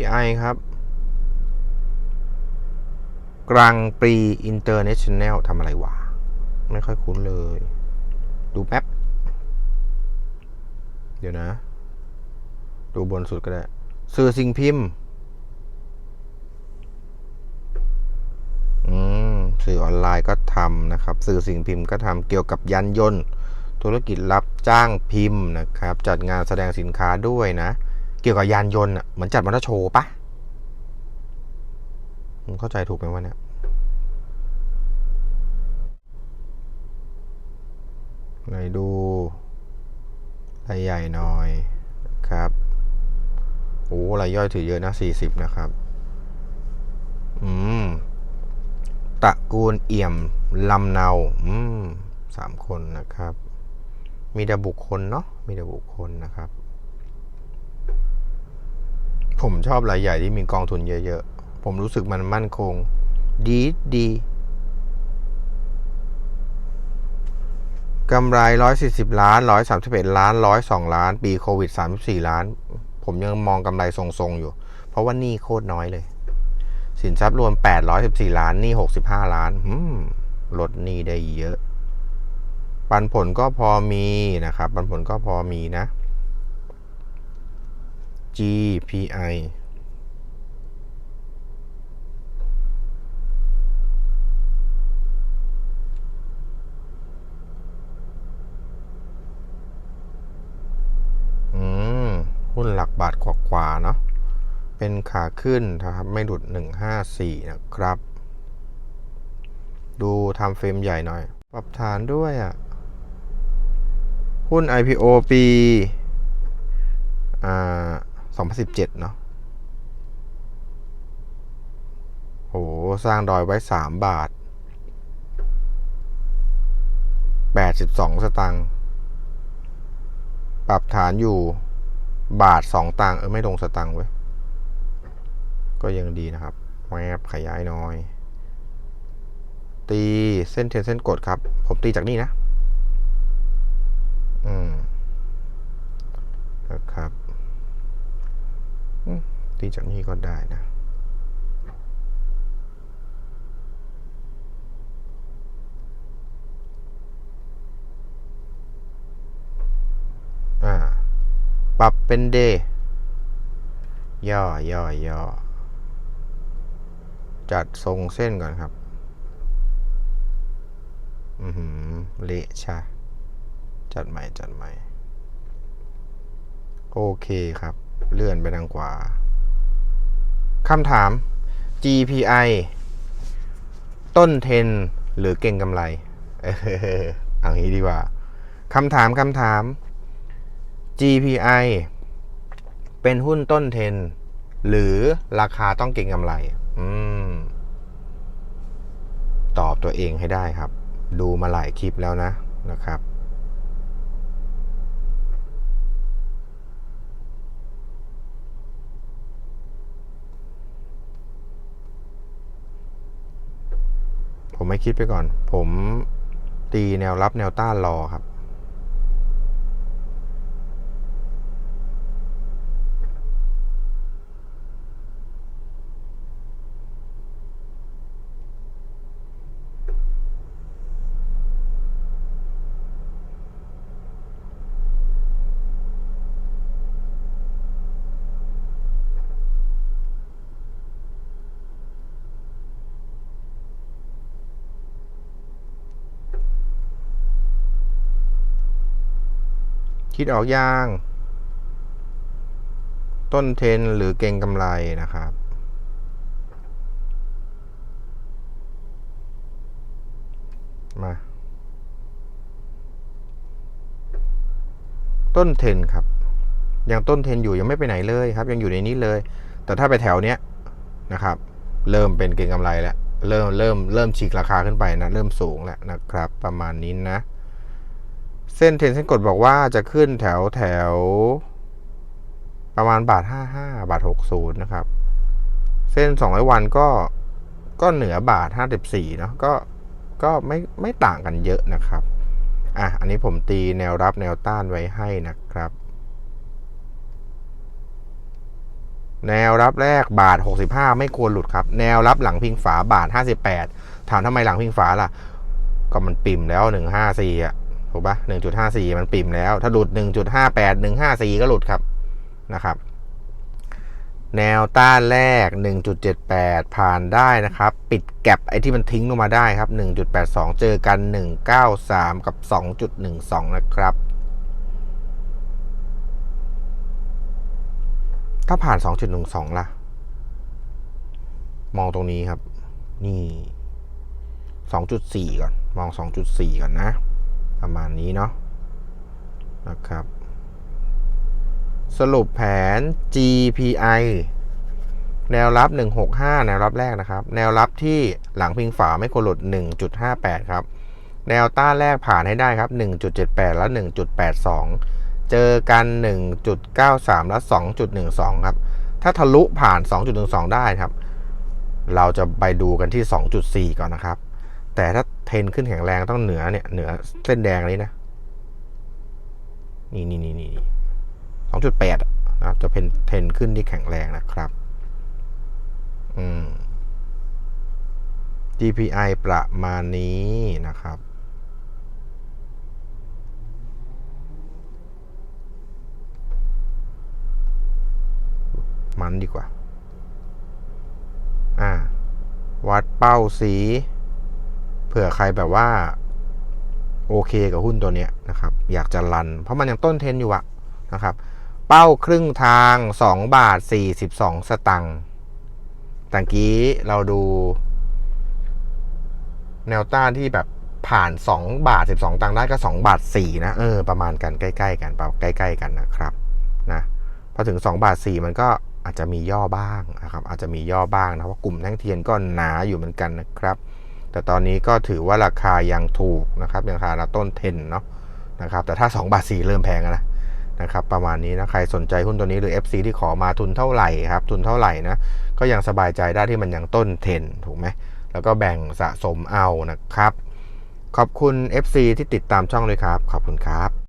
GPI ครับกลางปรีอินเตอร์เนชั่นแนลทำอะไรวะ ไม่ค่อยคุ้นเลย ดูแป๊บ เดี๋ยวนะ ดูบนสุดก็ได้ สื่อสิ่งพิมพ์ อืม สื่อออนไลน์ก็ทำนะครับ สื่อสิ่งพิมพ์ก็ทำเกี่ยวกับยานยนต์ ธุรกิจรับจ้างพิมพ์นะครับ จัดงานแสดงสินค้าด้วยนะ เกี่ยวกับยานยนต์อะเหมือนจัดมอเตอร์โชว์ปะผมเข้าใจถูกไหมวะเนี่ยไหนดูรายใหญ่หน่อยครับโอ้รายย่อยถือเยอะนะ40นะครับ อืมตระกูลเอี่ยมลำเนา อืมสามคนนะครับ มีแต่บุคคลเนาะมีแต่บุคคลนะครับ ผมชอบรายใหญ่ที่มีกองทุนเยอะๆ ผมรู้สึกมันมั่นคง ดีดีกำไร 140 ล้าน 131 ล้าน 102 ล้าน ปีโควิด 34 ล้าน ผมยังมองกำไรทรงๆอยู่ เพราะว่านี้โคตรน้อยเลย สินทรัพย์รวม 814 ล้าน นี้65 ล้านลดนี้ได้เยอะ ปันผลก็พอมีนะครับ ปันผลก็พอมีนะ GPI อืมหุ้นหลักบาทกว่าๆเนาะ เป็นขาขึ้นนะครับ ไม่หลุด 154 นะครับ ดูทำเฟรมใหญ่หน่อย ปรับฐานด้วยอะ หุ้น IPO ปี อ่า 2017 เนาะโห สร้างดอยไว้ 3 บาท 82 สตังค์ ปรับฐานอยู่บาท 2 ตังค์ เออ ไม่ลงสตังค์เว้ย ก็ยังดีนะครับแวบขยายหน้อย ตีเส้นเทนเส้นกดครับ ผมตีจากนี่นะ อืม นะครับอืม ตีจากนี่ก็ได้นะอ่าปรับเป็นเดย์ย่อย่อย่อจัดทรงเส้นก่อนครับ อือหือ เละชะจัดใหม่ จัดใหม่ โอเคครับ เลื่อนไปทางขวา คำถาม GPI ต้นเทนหรือเก่งกำไร เออเอางี้ดีกว่าคำถามคำถาม GPI เป็นหุ้นต้นเทน หรือราคาต้องเก่งกำไร อืม ตอบตัวเองให้ได้ครับ ดูมาหลายคลิปแล้วนะนะครับ ผมไม่คิดไปก่อน ผมตีแนวรับแนวต้านรอครับ คิดออกย่าง ต้นเทนหรือเก่งกำไรนะครับ มา ต้นเทนครับ ยังต้นเทนอยู่ยังไม่ไปไหนเลยครับ ยังอยู่ในนี้เลย แต่ถ้าไปแถวเนี้ยนะครับ เริ่มเป็นเก่งกำไรแล้วเริ่มเริ่มเริ่มฉีกราคาขึ้นไปนะ เริ่มสูงแล้วนะครับ ประมาณนี้นะ เส้นเทนเส้นกดบอกว่าจะขึ้นแถวแถว ประมาณบาท 55 บาท 60 นะครับ เส้น 200 วันก็ก็เหนือบาท 54 เนาะก็ก็ไม่ไม่ต่างกันเยอะนะครับ อะ อันนี้ผมตีแนวรับแนวต้านไว้ให้นะครับ แนวรับแรกบาท 65 ไม่ควรหลุดครับ แนวรับหลังพิงฝาบาท 58 ถามทำไมหลังพิงฝาล่ะ ก็มันปิ่มแล้ว 154อะ ถูกปะ1.54 มันปิ่มแล้ว ถ้าหลุด 1.58 154 ก็หลุดครับนะครับ แนวต้านแรก 1.78 ผ่านได้นะครับ ปิดแก็บไอ้ที่มันทิ้งลงมาได้ครับ 1.82 เจอกัน 193 กับ 2.12 นะครับ ถ้าผ่าน 2.12 ล่ะ มองตรงนี้ครับ นี่ 2.4 ก่อน มอง 2.4 ก่อนนะ ประมาณนี้เนาะนะครับ สรุปแผน GPI แนวรับ 165 แนวรับแรกนะครับ แนวรับที่หลังพิงฝาไม่ควรหลุด 1.58 ครับ แนวต้านแรกผ่านให้ได้ครับ 1.78 และ 1.82 เจอกัน 1.93 และ 2.12 ครับ ถ้าทะลุผ่าน 2.12 ได้ครับ เราจะไปดูกันที่ 2.4 ก่อนนะครับ แต่ถ้าเทรนขึ้นแข็งแรงต้องเหนือเนี่ยเหนือเส้นแดงนี้นะ นี่นี่นี่นี่สองจุดแปดนะครับ จะเป็นเทรนขึ้นที่แข็งแรงนะครับ อืม GPI ประมาณนี้นะครับ มันดีกว่า อ่า วัดเป้าสี เผื่อใครแบบว่า โอเคกับหุ้นตัวเนี้ยนะครับ อยากจะรัน เพราะมันยังต้นเทนอยู่อะนะครับ เป้าครึ่งทาง 2 บาท 42 สตังค์ตะกี้เราดู แนวต้านที่แบบผ่าน 2 บาท 12 ตังค์ได้ก็ 2 บาท 4 นะ เออ ประมาณกันใกล้ๆกันเปล่าใกล้ ๆ กันนะครับนะพอถึง 2 บาท 4 มันก็อาจจะมีย่อบ้างนะครับ อาจจะมีย่อบ้างนะเพราะกลุ่มแท่งเทียนก็หนาอยู่เหมือนกันนะครับ แต่ตอนนี้ก็ถือว่าราคายังถูกนะครับยังราคาต้นเทนเนาะนะครับแต่ถ้า 2 บาท4เริ่มแพงแล้วนะนะครับประมาณนี้นะใครสนใจหุ้นตัวนี้หรือ FC ที่ขอมาทุนเท่าไหร่ครับทุนเท่าไหร่นะก็ยังสบายใจได้ที่มันยังต้นเทนถูกไหมแล้วก็แบ่งสะสมเอานะครับ ขอบคุณ FC ที่ติดตามช่องเลยครับ ขอบคุณครับ